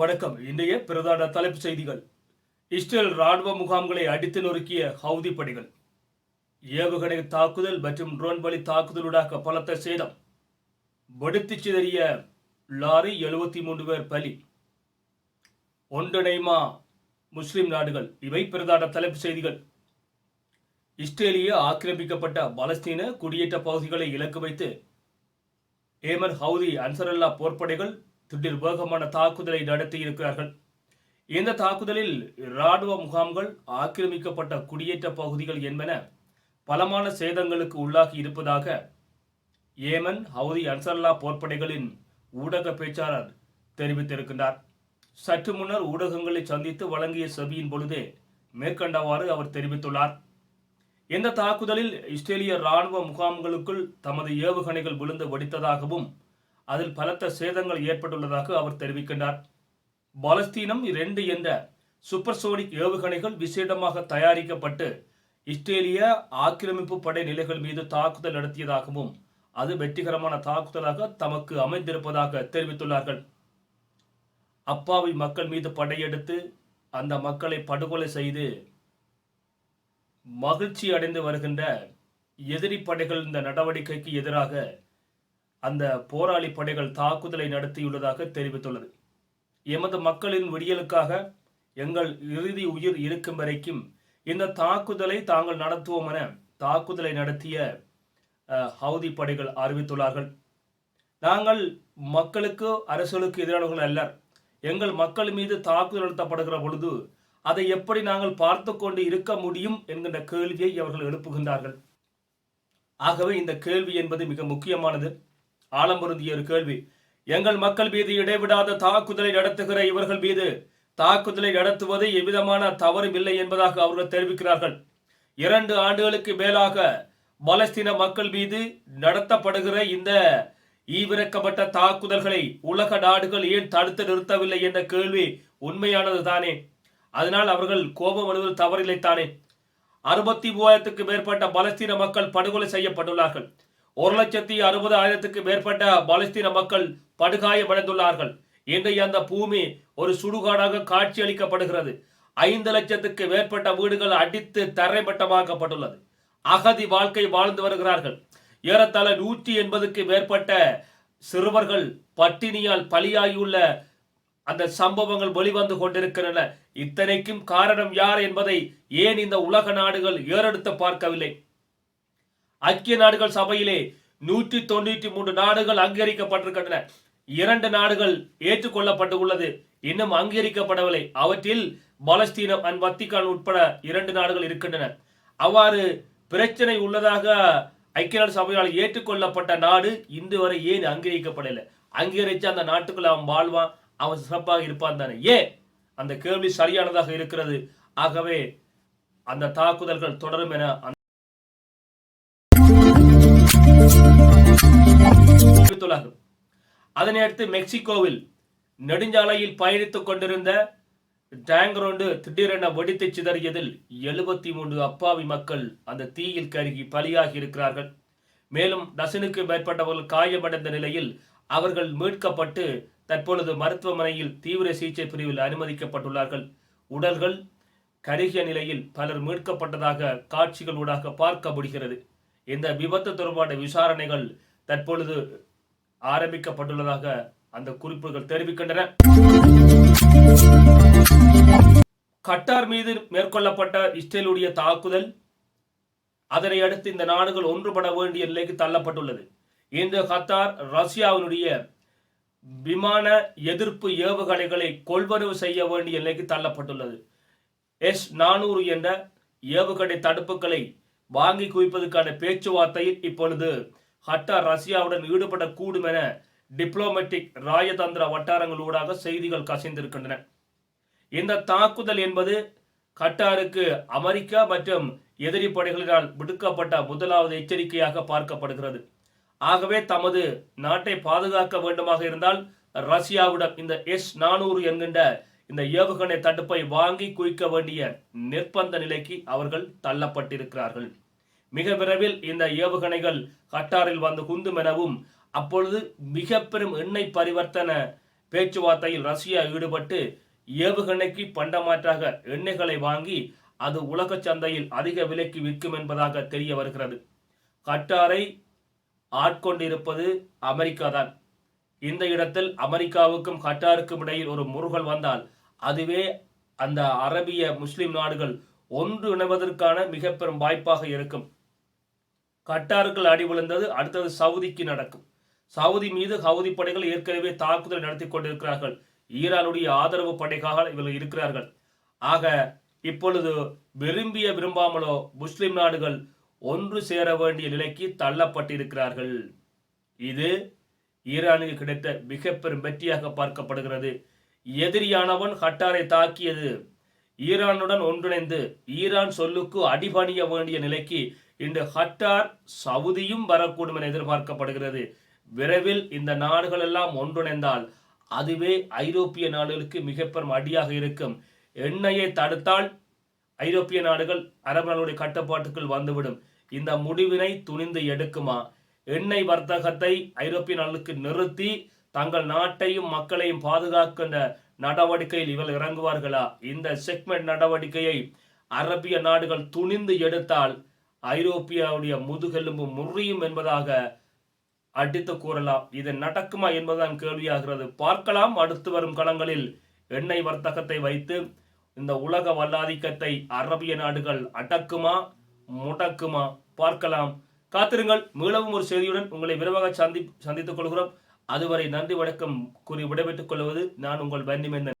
வணக்கம். இன்றைய பிரதான தலைப்புச் செய்திகள். இஸ்ரேல் ராணுவ முகாம்களை அடித்து நொறுக்கிய ஹவுதி படைகள். ஏவுகணை தாக்குதல் மற்றும் ட்ரோன் வழி தாக்குதலுடாக பலத்த சேதம். வெடித்து சிதறிய லாரி எழுபத்தி மூன்று பேர் பலி. ஒன்றிணைமா முஸ்லிம் நாடுகள். இவை பிரதான தலைப்புச் செய்திகள். இஸ்ரேலிய ஆக்கிரமிக்கப்பட்ட பலஸ்தீன குடியேற்ற பகுதிகளை இலக்கு வைத்து ஏமன் ஹவுதி அன்சரல்லா போர்ப்படைகள் திடீர் வேகமான தாக்குதலை நடத்தியிருக்கிறார்கள். இந்த தாக்குதலில் இராணுவ முகாம்கள் ஆக்கிரமிக்கப்பட்ட குடியேற்ற பகுதிகள் என்பன பலமான சேதங்களுக்கு உள்ளாகி இருப்பதாக ஏமன் ஹவுதி அன்சர்லா போர்ப்படைகளின் ஊடக பேச்சாளர் தெரிவித்திருக்கின்றார். சற்று முன்னர் ஊடகங்களை சந்தித்து வழங்கிய செவியின் பொழுதே மேற்கண்டவாறு அவர் தெரிவித்துள்ளார். இந்த தாக்குதலில் இஸ்ரேலிய ராணுவ முகாம்களுக்குள் தமது ஏவுகணைகள் விழுந்து வெடித்ததாகவும் அதில் பலத்த சேதங்கள் ஏற்பட்டுள்ளதாக அவர் தெரிவிக்கின்றார். பாலஸ்தீனம் இரண்டு என்ற சூப்பர்சோனிக் ஏவுகணைகள் விசேடமாக தயாரிக்கப்பட்டு இஸ்ரேலிய ஆக்கிரமிப்பு படை நிலைகள் மீது தாக்குதல் நடத்தியதாகவும் அது வெற்றிகரமான தாக்குதலாக தமக்கு அமைந்திருப்பதாக தெரிவித்துள்ளார்கள். அப்பாவி மக்கள் மீது படையெடுத்து அந்த மக்களை படுகொலை செய்து மகிழ்ச்சி அடைந்து வருகின்ற எதிரி படைகள் இந்த நடவடிக்கைக்கு எதிராக அந்த போராளி படைகள் தாக்குதலை நடத்தியுள்ளதாக தெரிவித்துள்ளது. எமது மக்களின் விடியலுக்காக எங்கள் இறுதி உயிர் இருக்கும் வரைக்கும் இந்த தாக்குதலை தாங்கள் நடத்துவோம் என தாக்குதலை நடத்திய ஹவுதி படைகள் அறிவித்துள்ளார்கள். நாங்கள் மக்களுக்கு அரசுகளுக்கு எதிரானவர்கள் அல்லர். எங்கள் மக்கள் மீது தாக்குதல் நடத்தப்படுகிற பொழுது அதை எப்படி நாங்கள் பார்த்து கொண்டு இருக்க முடியும் என்கின்ற கேள்வியை அவர்கள் எழுப்புகின்றார்கள். ஆகவே இந்த கேள்வி என்பது மிக முக்கியமானது. ஆலம்பருந்திய ஒரு கேள்வி. எங்கள் மக்கள் மீது இடைவிடாத தாக்குதலை நடத்துகிற இவர்கள் மீது தாக்குதலை நடத்துவது எவ்விதமான தவறும் இல்லை என்பதாக அவர்கள் தெரிவிக்கிறார்கள். இரண்டு ஆண்டுகளுக்கு மேலாக பலஸ்தீன மக்கள் மீது நடத்தப்படுகிற இந்த ஈவிரக்கப்பட்ட தாக்குதல்களை உலக நாடுகள் ஏன் தடுத்து நிறுத்தவில்லை என்ற கேள்வி உண்மையானது தானே அதனால் அவர்கள் கோபம் அடைவது தவறில்லை தானே அறுபத்தி மூவாயிரத்துக்கு மேற்பட்ட பலஸ்தீன மக்கள் படுகொலை செய்யப்பட்டுள்ளார்கள். ஒரு லட்சத்தி அறுபது ஆயிரத்துக்கு மேற்பட்ட பலஸ்தீன மக்கள் படுகாயமடைந்துள்ளார்கள். இன்றைய அந்த பூமி ஒரு சுடுகாடாக காட்சியளிக்கப்படுகிறது. ஐந்து லட்சத்துக்கு மேற்பட்ட வீடுகள் அடித்து தரைமட்டமாக்கப்பட்டுள்ளது. அகதி வாழ்க்கை வாழ்ந்து வருகிறார்கள். ஏறத்தாழ நூற்றி எண்பதுக்கு மேற்பட்ட சிறுவர்கள் பட்டினியால் பலியாகியுள்ள அந்த சம்பவங்கள் வெளிவந்து கொண்டிருக்கின்றன. இத்தனைக்கும் காரணம் யார் என்பதை ஏன் இந்த உலக நாடுகள் ஏறெடுத்து பார்க்கவில்லை? ஐக்கிய நாடுகள் சபையிலே நூற்றி தொண்ணூற்றி மூன்று நாடுகள் அங்கீகரிக்கப்பட்டிருக்கின்றன. இரண்டு நாடுகள் ஏற்றுக்கொள்ளப்பட்டு உள்ளது இன்னும் அங்கீகரிக்கப்படவில்லை. அவற்றில் பலஸ்தீனம் அண்ட் வத்திகான் உட்பட இரண்டு நாடுகள் இருக்கின்றன. அவ்வாறு பிரச்சனை உள்ளதாக ஐக்கிய நாடு சபையால் ஏற்றுக்கொள்ளப்பட்ட நாடு இன்று வரை ஏன் அங்கீகரிக்கப்படலை அங்கீகரித்து அந்த நாட்டுக்குள்ள அவன் வாழ்வான். அவன் சிறப்பாக இருப்பான் தானே? ஏன் அந்த கேள்வி சரியானதாக இருக்கிறது. ஆகவே அந்த தாக்குதல்கள் தொடரும் என அந்த அதனை அடுத்து மெக்சிகோவில் நெடுஞ்சாலையில் பயணித்துக் கொண்டிருந்த டேங்கர் ஒன்று திடீரென வெடித்து சிதறியதில் எழுபத்தி மூன்று அப்பாவி மக்கள் அந்த தீயில் கருகி பலியாகி இருக்கிறார்கள். மேலும் டசனுக்கு மேற்பட்டவர்கள் காயமடைந்த நிலையில் அவர்கள் மீட்கப்பட்டு தற்பொழுது மருத்துவமனையில் தீவிர சிகிச்சை பிரிவில் அனுமதிக்கப்பட்டுள்ளார்கள். உடல்கள் கருகிய நிலையில் பலர் மீட்கப்பட்டதாக காட்சிகள் ஊடாக பார்க்க முடிகிறது. இந்த விபத்து தொடர்பான விசாரணைகள் தற்பொழுது ஆரம்பிக்கப்பட்டுள்ளதாக அந்த குறிப்புகள் தெரிவிக்கின்றன. கட்டார் மீது மேற்கொள்ளப்பட்ட இஸ்ரேலுடைய தாக்குதல் அதனை அடுத்து இந்த நாடுகள் ஒன்றுபட வேண்டிய நிலைக்கு தள்ளப்பட்டுள்ளது. இந்த கத்தார் ரஷ்யாவினுடைய விமான எதிர்ப்பு ஏவுகணைகளை கொள்வனவு செய்ய வேண்டிய நிலைக்கு தள்ளப்பட்டுள்ளது. எஸ் நானூறு என்ற ஏவுகணை தடுப்புகளை வாங்கி குவிப்பதற்கான பேச்சுவார்த்தையில் இப்பொழுது ஹட்டார் ரஷ்யாவுடன் ஈடுபடக்கூடும் என டிப்ளோமேட்டிக் ராயதந்திர வட்டாரங்களூடாக செய்திகள் கசிந்திருக்கின்றன. இந்த தாக்குதல் என்பது கட்டாருக்கு அமெரிக்கா மற்றும் எதிரி படைகளினால் விடுக்கப்பட்ட முதலாவது எச்சரிக்கையாக பார்க்கப்படுகிறது. ஆகவே தமது நாட்டை பாதுகாக்க வேண்டுமாக இருந்தால் ரஷ்யாவிடம் இந்த எஸ் நானூறு என்கின்ற இந்த ஏவுகணை தடுப்பை வாங்கி குவிக்க வேண்டிய நிர்பந்த நிலைக்கு அவர்கள் தள்ளப்பட்டிருக்கிறார்கள். மிக விரைவில் இந்த ஏவுகணைகள் கட்டாரில் வந்து குந்தும் எனவும் அப்பொழுது மிக பெரும் எண்ணெய் பரிவர்த்தன பேச்சுவார்த்தையில் ரஷ்யா ஈடுபட்டு ஏவுகணைக்கு பண்டமாற்றாக எண்ணெய்களை வாங்கி அது உலக சந்தையில் அதிக விலைக்கு விற்கும் என்பதாக தெரிய வருகிறது. கட்டாரை ஆட்கொண்டிருப்பது அமெரிக்கா தான் இந்த இடத்தில் அமெரிக்காவுக்கும் கட்டாருக்கும் இடையில் ஒரு முருகல் வந்தால் அதுவே அந்த அரபிய முஸ்லிம் நாடுகள் ஒன்று இணைவதற்கான மிக பெரும் வாய்ப்பாக இருக்கும். கட்டாருக்குள் அடி விழுந்தது அடுத்தது சவுதிக்கு நடக்கும். சவுதி மீது ஹவுதி படைகள் ஏற்கனவே தாக்குதல் நடத்தி கொண்டிருக்கிறார்கள். ஈரானுடைய ஆதரவு படைக்காக இவர்கள் இருக்கிறார்கள். ஆக இப்பொழுது விரும்பிய விரும்பாமலோ முஸ்லிம் நாடுகள் ஒன்று சேர வேண்டிய நிலைக்கு தள்ளப்பட்டிருக்கிறார்கள். இது ஈரானுக்கு கிடைத்த மிக பெரும் வெற்றியாக பார்க்கப்படுகிறது. எதிரியானவன் ஹட்டாரை தாக்கியது. ஈரானுடன் ஒன்றிணைந்து ஈரான் சொல்லுக்கு அடிபணிய வேண்டிய நிலைக்கு இன்று ஹட்டார் சவுதியும் வரக்கூடும் என எதிர்பார்க்கப்படுகிறது. விரைவில் இந்த நாடுகள் எல்லாம் ஒன்றிணைந்தால் அதுவே ஐரோப்பிய நாடுகளுக்கு மிக பெரும் அடியாக இருக்கும். எண்ணெயை தடுத்தால் ஐரோப்பிய நாடுகள் அரபு நாடுகளுடைய கட்டுப்பாட்டுக்குள் வந்துவிடும். இந்த முடிவினை துணிந்து எடுக்குமா? எண்ணெய் வர்த்தகத்தை ஐரோப்பிய நாடுகளுக்கு நிறுத்தி தங்கள் நாட்டையும் மக்களையும் பாதுகாக்கின்ற நடவடிக்கையில் இவர்கள் இறங்குவார்களா? இந்த செக்மெண்ட் நடவடிக்கையை அரபிய நாடுகள் துணிந்து எடுத்தால் ஐரோப்பியாவுடைய முதுகெலும்பு முறியும் என்பதாக அடித்து கூறலாம். இது நடக்குமா என்பதுதான் கேள்வியாகிறது. பார்க்கலாம். அடுத்து வரும் களங்களில் எண்ணெய் வர்த்தகத்தை வைத்து இந்த உலக வல்லாதிக்கத்தை அரபிய நாடுகள் அடக்குமா? முடக்குமா? பார்க்கலாம். காத்திருங்கள். மீளவும் ஒரு செய்தியுடன் உங்களை விரைவாக சந்தி சந்தித்துக் கொள்கிறோம். அதுவரை நன்றி வணக்கம் கூறி விடைபெற்றுக் கொள்வது நான் உங்கள் பன்னிமேந்தன்